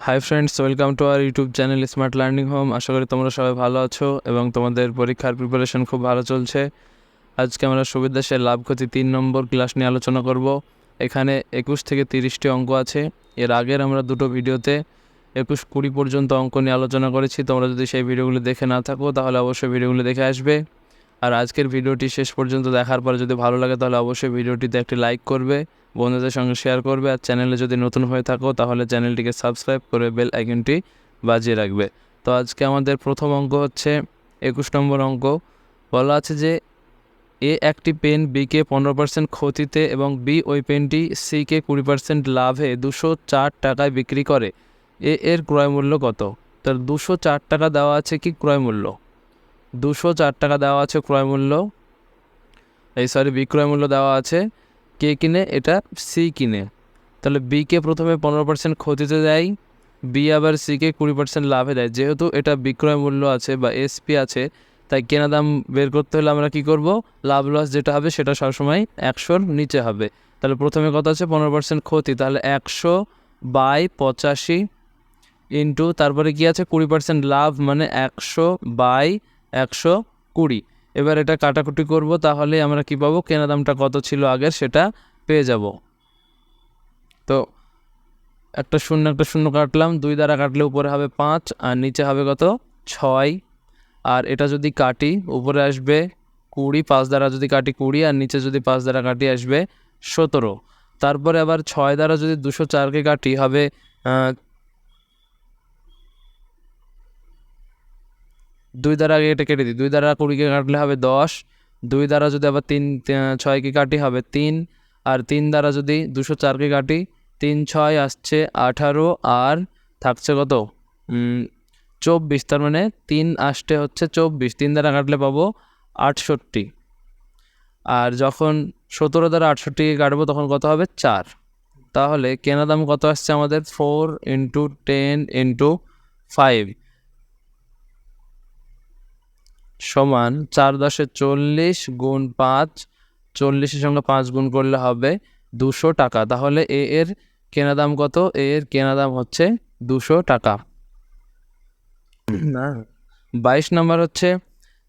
Hi friends welcome to our YouTube channel smart learning home আশা করি তোমরা সবাই ভালো আছো এবং তোমাদের পরীক্ষার প্রিপারেশন খুব ভালো চলছে। আজকে আমরা সুবিধাসের লাভ ক্ষতি তিন নম্বর ক্লাস নিয়ে আলোচনা করব। এখানে একুশ থেকে তিরিশটি অঙ্ক আছে। এর আগের আমরা দুটো ভিডিওতে একুশ কুড়ি পর্যন্ত অঙ্ক নিয়ে আলোচনা করেছি। তোমরা যদি সেই ভিডিওগুলো দেখে না থাকো, তাহলে অবশ্যই ভিডিওগুলো দেখে আসবে। আর আজকের ভিডিওটি শেষ পর্যন্ত দেখার পরে যদি ভালো লাগে তাহলে অবশ্যই ভিডিওটিতে একটি লাইক করবে, বন্ধুদের সঙ্গে শেয়ার করবে আর চ্যানেলে যদি নতুন হয়ে থাকো তাহলে চ্যানেলটিকে সাবস্ক্রাইব করে বেল আইকনটি বাজিয়ে রাখবে। তো আজকে আমাদের প্রথম অঙ্ক হচ্ছে একুশ নম্বর অঙ্ক। বলা আছে যে এ একটি পেন বিকে পনেরো পার্সেন্ট ক্ষতিতে এবং বি ওই পেনটি সিকে কুড়ি পার্সেন্ট লাভে দুশো চার টাকায় বিক্রি করে। এ এর ক্রয় মূল্য কত? তার দুশো চার টাকা দেওয়া আছে কি ক্রয় মূল্য দুশো চার টাকা দেওয়া আছে ক্রয় মূল্য। এই সরি বিক্রয় মূল্য দেওয়া আছে। কে কিনে? এটা সি কিনে। তাহলে বিকে প্রথমে পনেরো পার্সেন্ট ক্ষতিতে দেয় বি আবার সিকে কুড়ি পার্সেন্ট লাভে দেয়। যেহেতু এটা বিক্রয় মূল্য আছে বা এসপি আছে, তাই কেনা দাম বের করতে হলে আমরা কি করব? লাভ লস যেটা হবে সেটা সবসময় একশোর নিচে হবে। তাহলে প্রথমে কত আছে? পনেরো পার্সেন্ট ক্ষতি। তাহলে একশো বাই পঁচাশি ইন্টু, তারপরে কি আছে? কুড়ি পার্সেন্ট লাভ মানে একশো বাই একশো কুড়ি। এবার এটা কাটাকুটি করব, তাহলে আমরা কি পাবো? কেনা দামটা কত ছিল আগের সেটা পেয়ে যাব। তো একটা শূন্য একটা শূন্য কাটলাম। দুই দ্বারা কাটলে উপরে হবে পাঁচ, আর নিচে হবে কত? ছয়। আর এটা যদি কাটি, উপরে আসবে কুড়ি, পাঁচ দ্বারা যদি কাটি কুড়ি, আর নিচে যদি পাঁচ দ্বারা কাটি আসবে সতেরো। তারপরে আবার ছয় দ্বারা যদি দুশো চারকে কাটি, হবে দুই দ্বারা আগে এটা কেটে দিই। দুই দ্বারা কুড়িকে কাটলে হবে দশ, দুই দ্বারা যদি আবার তিন ছয়কে কাটি হবে তিন, আর তিন দ্বারা যদি দুশো চারকে কাটি, তিন, ছয় আসছে আঠারো, আর থাকছে কত? চব্বিশ, তার মানে তিন আসতে হচ্ছে চব্বিশ। তিন দ্বারা কাটলে পাবো আটষট্টি। আর যখন সতেরো দ্বারা আটষট্টিকে কাটবো তখন কত হবে? চার। তাহলে কেনা দাম কত আসছে আমাদের? Four into ten into five. সমান চার দশে চল্লিশ গুণ পাঁচ চল্লিশের সঙ্গে পাঁচ গুণ করলে হবে দুশো টাকা। তাহলে এ এর কেনা দাম কত? এ এর কেনা দাম হচ্ছে দুশো টাকা। না। বাইশ নম্বর হচ্ছে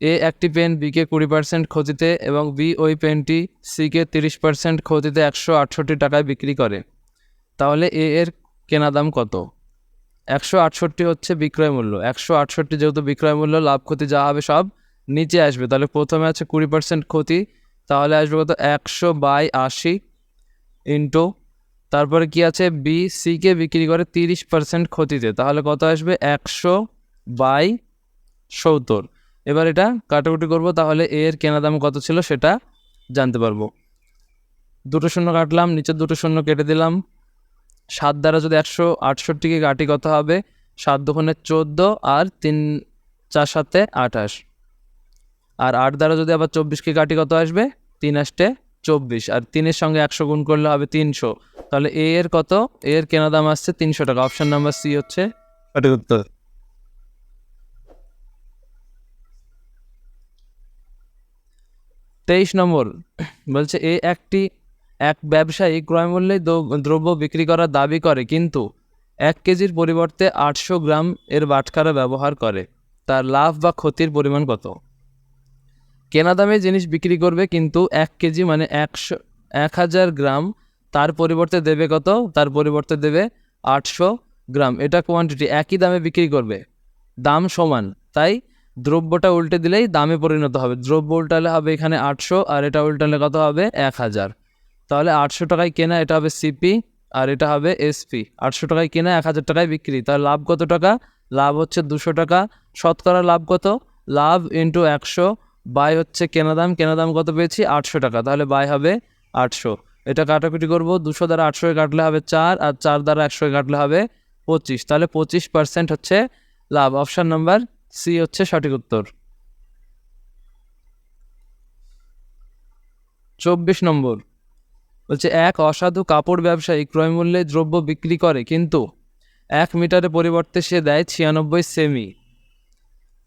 এ একটি পেন বিকে কুড়ি পার্সেন্ট ক্ষতিতে এবং বি ওই পেনটি সিকে তিরিশ পার্সেন্ট ক্ষতিতে একশো আটষট্টি টাকায় বিক্রি করে। তাহলে এ এর কেনা দাম কত? একশো আটষট্টি হচ্ছে বিক্রয় মূল্য। একশো আটষট্টি যেহেতু বিক্রয় মূল্য, লাভ ক্ষতি যা হবে সব নিচে আসবে। তাহলে প্রথমে আছে কুড়ি পার্সেন্ট ক্ষতি, তাহলে আসবে কত? একশো বাই আশি ইন্টু তারপরে কি আছে? বি সিকে বিক্রি করে তিরিশ পার্সেন্ট ক্ষতিতে, তাহলে কত আসবে? একশো বাই সত্তর। এবার এটা কাটাকুটি করব, তাহলে এর কেনা দাম কত ছিল সেটা জানতে পারব। দুটো শূন্য কাটলাম, নিচের দুটো শূন্য কেটে দিলাম। সাত দ্বারা যদি একশো আটষট্টিকে কাটি কত হবে? সাত দোকানে চোদ্দ আর তিন চার সাতে আঠাশ। আর আট দ্বারা যদি আবার চব্বিশকে কাটি কত আসবে? তিন আসতে চব্বিশ। আর তিনের সঙ্গে একশো গুণ করলে হবে তিনশো। তাহলে এ এর কত? এ এর কেনা দাম আসছে তিনশো টাকা। অপশান নাম্বার সি হচ্ছে সঠিক উত্তর। তেইশ নম্বর। বলছে এ একটি এক ব্যবসায়ী ক্রয়মূল্যে দ্রব- দ্রব্য বিক্রি করার দাবি করে, কিন্তু এক কেজির পরিবর্তে আটশো গ্রাম এর বাটখারা ব্যবহার করে। তার লাভ বা ক্ষতির পরিমাণ কত? কেনা দামে জিনিস বিক্রি করবে, কিন্তু এক কেজি মানে একশো, এক হাজার গ্রাম। তার পরিবর্তে দেবে কত? তার পরিবর্তে দেবে আটশো গ্রাম। এটা কোয়ান্টিটি একই দামে বিক্রি করবে। দাম সমান। তাই দ্রব্যটা উল্টে দিলেই দামে পরিণত হবে। দ্রব্য উল্টালে হবে এখানে আটশো, আর এটা উল্টালে কত হবে? এক হাজার। তাহলে আটশো টাকায় কেনা এটা হবে সিপি আর এটা হবে এসপি আটশো টাকায় কেনা এক হাজার টাকায় বিক্রি। তার লাভ কত টাকা? লাভ হচ্ছে দুশো টাকা। শতকরা লাভ কত? লাভ ইন্টু একশো। বাই হচ্ছে কেনা দাম। কেনা দাম কত পেয়েছি? আটশো টাকা। তাহলে বাই হবে আটশো। এটা কাটাকুটি করব। দুশো দ্বারা আটশোয় কাটলে হবে চার আর চার দ্বারা একশোয় কাটলে হবে পঁচিশ। তাহলে পঁচিশ পার্সেন্ট হচ্ছে লাভ। অপশান নাম্বার সি হচ্ছে সঠিক উত্তর। চব্বিশ নম্বর। বলছে, এক অসাধু কাপড় ব্যবসায়ী ক্রয়মূল্যে দ্রব্য বিক্রি করে, কিন্তু এক মিটারের পরিবর্তে সে দেয় ছিয়ানব্বই সেমি।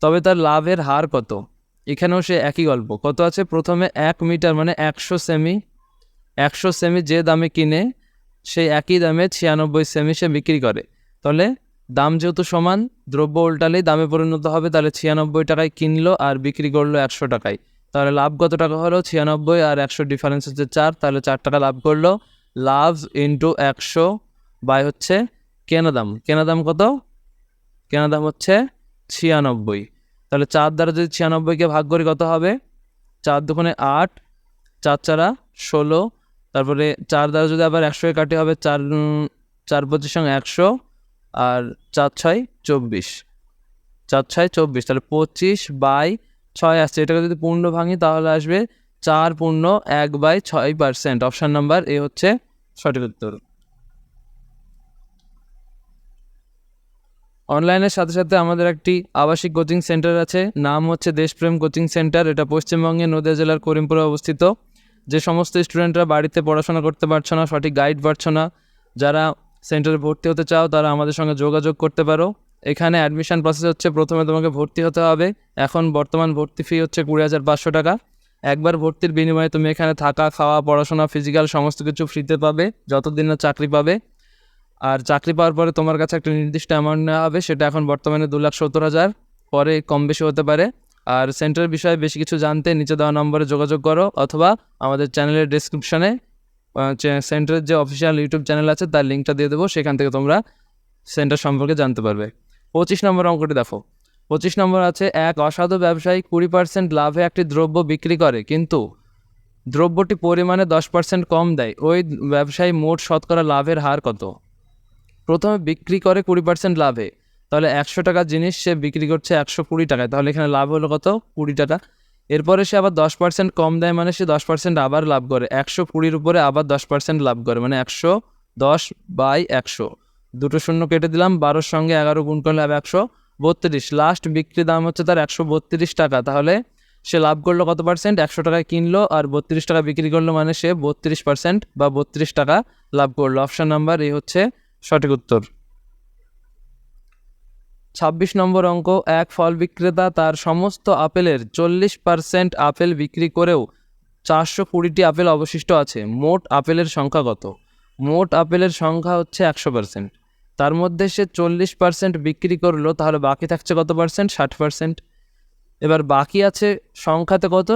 তবে তার লাভের হার কত? এখানেও সে একই গল্প। কত আছে? প্রথমে এক মিটার মানে একশো সেমি। একশো সেমি যে দামে কিনে সেই একই দামে ছিয়ানব্বই সেমি সে বিক্রি করে। তাহলে দাম যেহেতু সমান, দ্রব্য উল্টালেই দামে পরিণত হবে, তাহলে ছিয়ানব্বই টাকায় কিনলো আর বিক্রি করল একশো টাকায়। তাহলে লাভ কত টাকা হলো? ছিয়ানব্বই আর একশো ডিফারেন্স হচ্ছে চার, তাহলে চার টাকা লাভ করল। লাভ ইন্টু একশো বাই হচ্ছে কেনা দাম। কেনা দাম কত? কেনা দাম হচ্ছে ছিয়ানব্বই। তাহলে চার দ্বারা যদি ছিয়ানব্বইকে ভাগ করি কত হবে? চার দুগুণে আট, চার চারা ষোলো। তারপরে চার দ্বারা যদি আবার একশোকে কাটি হবে, চার চার পঁচিশ সঙ্গে একশো আর চার ছয় চব্বিশ। চার ছয় চব্বিশ, তাহলে পঁচিশ বাই ছয় আসছে। এটাকে যদি পূর্ণ ভাঙি তাহলে আসবে চার পূর্ণ এক বাই ছয় পার্সেন্ট। অপশান নাম্বার এ হচ্ছে সঠিক উত্তর। অনলাইনের সাথে সাথে আমাদের একটি আবাসিক কোচিং সেন্টার আছে। নাম হচ্ছে দেশপ্রেম কোচিং সেন্টার। এটা পশ্চিমবঙ্গের নদিয়া জেলার করিমপুরে অবস্থিত। যে সমস্ত স্টুডেন্টরা বাড়িতে পড়াশোনা করতে পারছ না, সঠিক গাইড পাচ্ছ না, যারা সেন্টারে ভর্তি হতে চাও তারা আমাদের সঙ্গে যোগাযোগ করতে পারো। এখানে অ্যাডমিশন প্রসেস হচ্ছে প্রথমে তোমাকে ভর্তি হতে হবে। এখন বর্তমান ভর্তি ফি হচ্ছে কুড়ি হাজার পাঁচশো টাকা। একবার ভর্তির বিনিময়ে তুমি এখানে থাকা, খাওয়া, পড়াশোনা ফিজিক্যাল সমস্ত কিছু ফ্রিতে পাবে, যতদিন না চাকরি পাবে। আর চাকরি পাওয়ার পরে তোমার কাছে একটা নির্দিষ্ট অ্যামাউন্ট নেওয়া হবে, সেটা এখন বর্তমানে দু লাখ সত্তর হাজার। পরে কম বেশি হতে পারে। আর সেন্টারের বিষয়ে বেশি কিছু জানতে নিচে দেওয়া নম্বরে যোগাযোগ করো, অথবা আমাদের চ্যানেলের ডিসক্রিপশনে সেন্টারের যে অফিসিয়াল ইউটিউব চ্যানেল আছে, তার লিঙ্কটা দিয়ে দেবো, সেখান থেকে তোমরা সেন্টার সম্পর্কে জানতে পারবে। পঁচিশ নম্বর অঙ্কটি দেখো। পঁচিশ নম্বর আছে, এক, অসাধু ব্যবসায়ী কুড়ি পার্সেন্ট লাভে একটি দ্রব্য বিক্রি করে, কিন্তু দ্রব্যটি পরিমাণে দশ পার্সেন্ট কম দেয়, ওই ব্যবসায়ী মোট শতকরা লাভের হার কত? প্রথমে বিক্রি করে কুড়ি পার্সেন্ট লাভে, তাহলে একশো টাকার জিনিস সে বিক্রি করছে একশো কুড়ি টাকায়, তাহলে এখানে লাভ হলো কত? কুড়ি টাকা। এরপরে সে আবার দশ পার্সেন্ট কম দেয় মানে সে দশ পার্সেন্ট আবার লাভ করে, একশো কুড়ির উপরে আবার দশ পার্সেন্ট লাভ করে মানে একশো দশ বাই একশো। দুটো শূন্য কেটে দিলাম, বারোর সঙ্গে এগারো গুণ করলে হবে একশো বত্রিশ। লাস্ট বিক্রি দাম হচ্ছে তার একশো বত্রিশ টাকা। তাহলে সে লাভ করল কত পার্সেন্ট একশো টাকায় কিনলো আর বত্রিশ টাকা বিক্রি করল মানে সে বত্রিশ পার্সেন্ট বা বত্রিশ টাকা লাভ করল। অপশান নাম্বার এই হচ্ছে সঠিক উত্তর। ছাব্বিশ নম্বর অঙ্ক, এক ফল বিক্রেতা তার সমস্ত আপেলের চল্লিশ পার্সেন্ট আপেল বিক্রি করেও চারশো কুড়িটি আপেল অবশিষ্ট আছে। মোট আপেলের সংখ্যা কত? মোট আপেলের সংখ্যা হচ্ছে একশো পার্সেন্ট তার মধ্যে সে চল্লিশ পার্সেন্ট বিক্রি করল, তাহলে বাকি থাকছে কত পার্সেন্ট ষাট পার্সেন্ট এবার বাকি আছে সংখ্যাতে কত?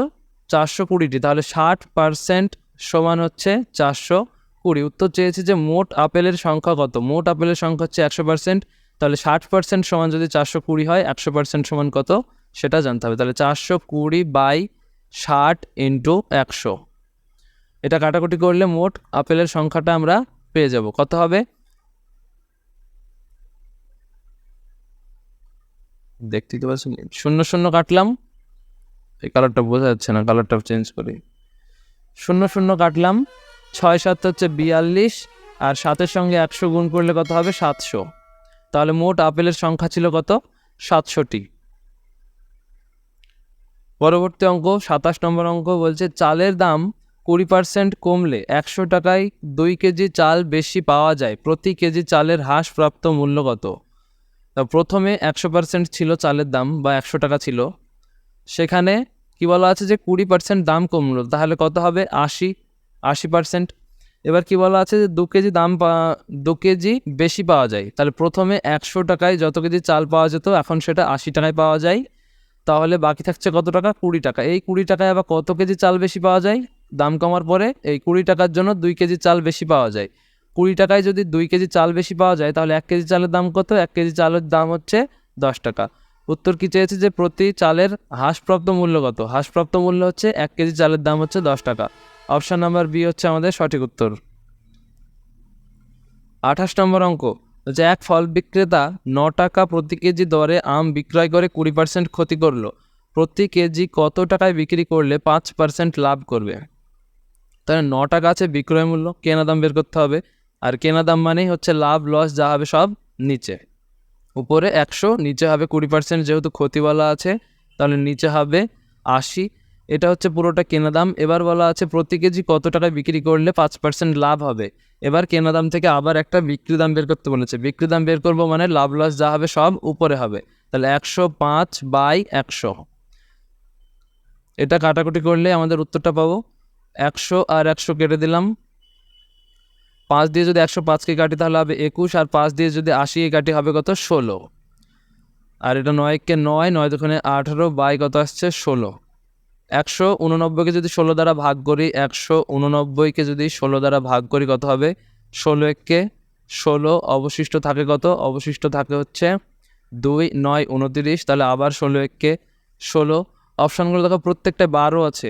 চারশো কুড়িটি। তাহলে ষাট পার্সেন্ট সমান হচ্ছে চারশো কুড়ি। উত্তর চেয়েছে যে মোট আপেলের সংখ্যা কত? মোট আপেলের সংখ্যা হচ্ছে একশো পার্সেন্ট তাহলে ষাট পার্সেন্ট সমান যদি চারশো কুড়ি হয়, একশো পার্সেন্ট সমান কত? সেটা জানতে হবে। তাহলে চারশো কুড়ি বাই ষাট ইন্টু একশো। এটা কাটাকুটি করলে মোট আপেলের সংখ্যাটা আমরা পেয়ে যাব। কত হবে? দেখতে তো পাচ্ছেন শূন্য শূন্য কাটলাম। এই কালারটা বোঝা যাচ্ছে না কালারটা চেঞ্জ করি। শূন্য শূন্য কাটলাম। ছয় সাত হচ্ছে বিয়াল্লিশ আর সাতের সঙ্গে একশো গুণ করলে কত হবে? সাতশো। তাহলে মোট আপেলের সংখ্যা ছিল কত? সাতশোটি পরবর্তী অঙ্ক, সাতাশ নম্বর অঙ্ক বলছে, চালের দাম কুড়ি পার্সেন্ট কমলে একশো টাকায় দুই কেজি চাল বেশি পাওয়া যায়। প্রতি কেজি চালের হ্রাসপ্রাপ্ত মূল্য কত? প্রথমে একশো পার্সেন্ট ছিল চালের দাম বা একশো টাকা ছিল। সেখানে কি বলা আছে যে কুড়ি পার্সেন্ট দাম কমলো, তাহলে কত হবে? আশি আশি পার্সেন্ট এবার কি বলা আছে যে দু কেজি দাম দু কেজি বেশি পাওয়া যায়। তাহলে প্রথমে একশো টাকায় যত কেজি চাল পাওয়া যেত, এখন সেটা আশি টাকায় পাওয়া যায়। তাহলে বাকি থাকছে কত টাকা? কুড়ি টাকা। এই কুড়ি টাকায় আবার কত কেজি চাল বেশি পাওয়া যায়? দাম কমার পরে এই কুড়ি টাকার জন্য দুই কেজি চাল বেশি পাওয়া যায়। কুড়ি টাকায় যদি দুই কেজি চাল বেশি পাওয়া যায়, তাহলে এক কেজি চালের দাম কত? এক কেজি চালের দাম হচ্ছে দশ টাকা। উত্তর কি চেয়েছে যে প্রতি চালের হ্রাসপ্রাপ্ত মূল্য কত? হ্রাসপ্রাপ্ত মূল্য হচ্ছে এক কেজি চালের দাম হচ্ছে দশ টাকা। অপশান নাম্বার বি হচ্ছে আমাদের সঠিক উত্তর। আঠাশ নম্বর অঙ্ক। যে এক ফল বিক্রেতা ন টাকা প্রতি কেজি দরে আম বিক্রয় করে কুড়ি পার্সেন্ট ক্ষতি করল। প্রতি কেজি কত টাকায় বিক্রি করলে পাঁচ পার্সেন্ট লাভ করবে? তাহলে ন টাকা আছে বিক্রয় মূল্য, কেনা দাম বের করতে হবে। আর কেনা দাম মানেই হচ্ছে লাভ লস যা হবে সব নিচে। উপরে একশো, নিচে হবে কুড়ি পার্সেন্ট যেহেতু ক্ষতি বলা আছে, তাহলে নিচে হবে আশি। এটা হচ্ছে পুরোটা কেনা দাম। এবার বলা আছে প্রতি কেজি কত টাকায় বিক্রি করলে পাঁচ পার্সেন্ট লাভ হবে? এবার কেনা দাম থেকে আবার একটা বিক্রি দাম বের করতে বলেছে। বিক্রি দাম বের করব মানে লাভ লস যা হবে সব উপরে হবে। তাহলে একশো পাঁচ বাই একশো। এটা কাটাকুটি করলে আমাদের উত্তরটা পাবো। একশো আর একশো কেটে দিলাম। পাঁচ দিয়ে যদি একশো পাঁচকে কাটি তাহলে হবে একুশ, আর পাঁচ দিয়ে যদি আশিকে কাটি হবে কত? ষোলো। আর এটা নয়কে নয় নয় দোকানে আঠারো, বাই কত আসছে? ষোলো। একশো উননব্বইকে যদি ষোলো দ্বারা ভাগ করি, একশো উননব্বইকে যদি ষোলো দ্বারা ভাগ করি কত হবে? ষোলো এককে ষোলো অবশিষ্ট থাকে কত? অবশিষ্ট থাকে হচ্ছে দুই, নয়, উনতিরিশ। তাহলে আবার ষোলো এককে ষোলো। অপশানগুলো দেখো, প্রত্যেকটায় বারো আছে।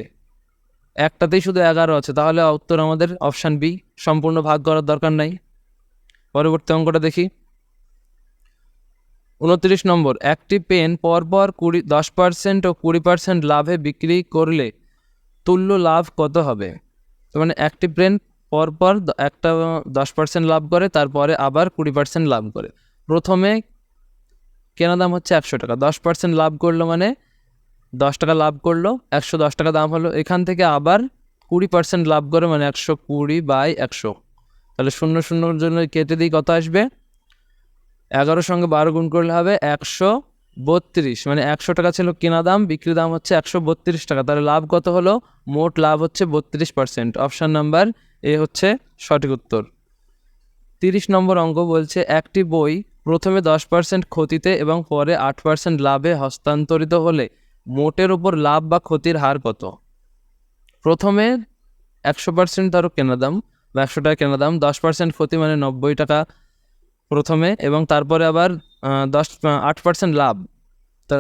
একটাতেই শুধু এগারো আছে, তাহলে উত্তর আমাদের অপশান বি সম্পূর্ণ ভাগ করার দরকার নাই। পরবর্তী অঙ্কটা দেখি। উনত্রিশ নম্বর, একটি পেন পরপর কুড়ি, দশ পার্সেন্ট ও কুড়ি পার্সেন্ট লাভে বিক্রি করলে তুল্য লাভ কত হবে? মানে একটি পেন পরপর একটা দশ পার্সেন্ট লাভ করে, তারপরে আবার কুড়ি পার্সেন্ট লাভ করে। প্রথমে কেনা দাম হচ্ছে একশো টাকা, দশ পার্সেন্ট লাভ করল মানে দশ টাকা লাভ করল, একশো দশ টাকা দাম হলো। এখান থেকে আবার কুড়ি পার্সেন্ট লাভ করে মানে একশো কুড়ি বাই একশো। তাহলে শূন্য শূন্যর জন্য কেটে দিই, কত আসবে? এগারোর সঙ্গে বারো গুণ করলে হবে একশো বত্রিশ। মানে একশো টাকা ছিল কেনা দাম, বিক্রি দাম হচ্ছে একশো বত্রিশ টাকা। তাহলে লাভ কত হলো? মোট লাভ হচ্ছে বত্রিশ পার্সেন্ট অপশান নাম্বার এ হচ্ছে সঠিক উত্তর। তিরিশ নম্বর অঙ্ক বলছে, একটি বই প্রথমে দশ পার্সেন্ট ক্ষতিতে এবং পরে আট পার্সেন্ট লাভে হস্তান্তরিত হলে মোটের উপর লাভ বা ক্ষতির হার কত? প্রথমে একশো পার্সেন্ট ধরো কেনা দাম বা একশো টাকা কেনা দাম, দশ পার্সেন্ট ক্ষতি মানে নব্বই টাকা প্রথমে এবং তারপরে আবার দশ আট পার্সেন্ট লাভ। তা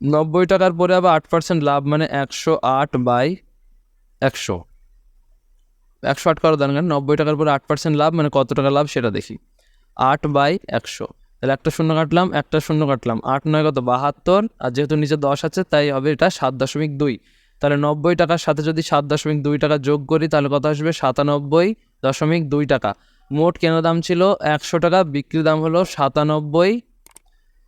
নব্বই টাকার পরে আবার আট পার্সেন্ট লাভ মানে একশো আট বাই একশো। একশো আট করা দরকার নব্বই টাকার পরে আট পার্সেন্ট লাভ মানে কত টাকা লাভ সেটা দেখি। আট বাই একশো। তাহলে একটা শূন্য কাটলাম, একটা শূন্য কাটলাম। আট, নয় কত? বাহাত্তর। আর যেহেতু নিচে দশ আছে, তাই হবে এটা সাত দশমিক দুই। তাহলে নব্বই টাকার সাথে যদি সাত দশমিক দুই টাকা যোগ করি, তাহলে কত আসবে? সাতানব্বই দশমিক দুই টাকা। মোট কেনা দাম ছিল? একশো টাকা বিক্রি দাম হলো সাতানব্বই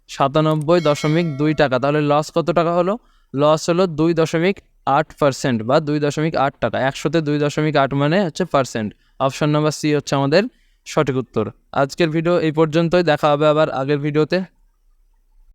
সাতানব্বই দশমিক দুই টাকা। তাহলে লস কত টাকা হলো? লস হলো দুই দশমিক আট পার্সেন্ট বা দুই দশমিক আট টাকা। একশোতে দুই দশমিক আট মানে হচ্ছে পার্সেন্ট অপশন নাম্বার সি হচ্ছে আমাদের সঠিক উত্তর। আজকের ভিডিও এই পর্যন্তই। দেখা হবে আবার আগের ভিডিওতে।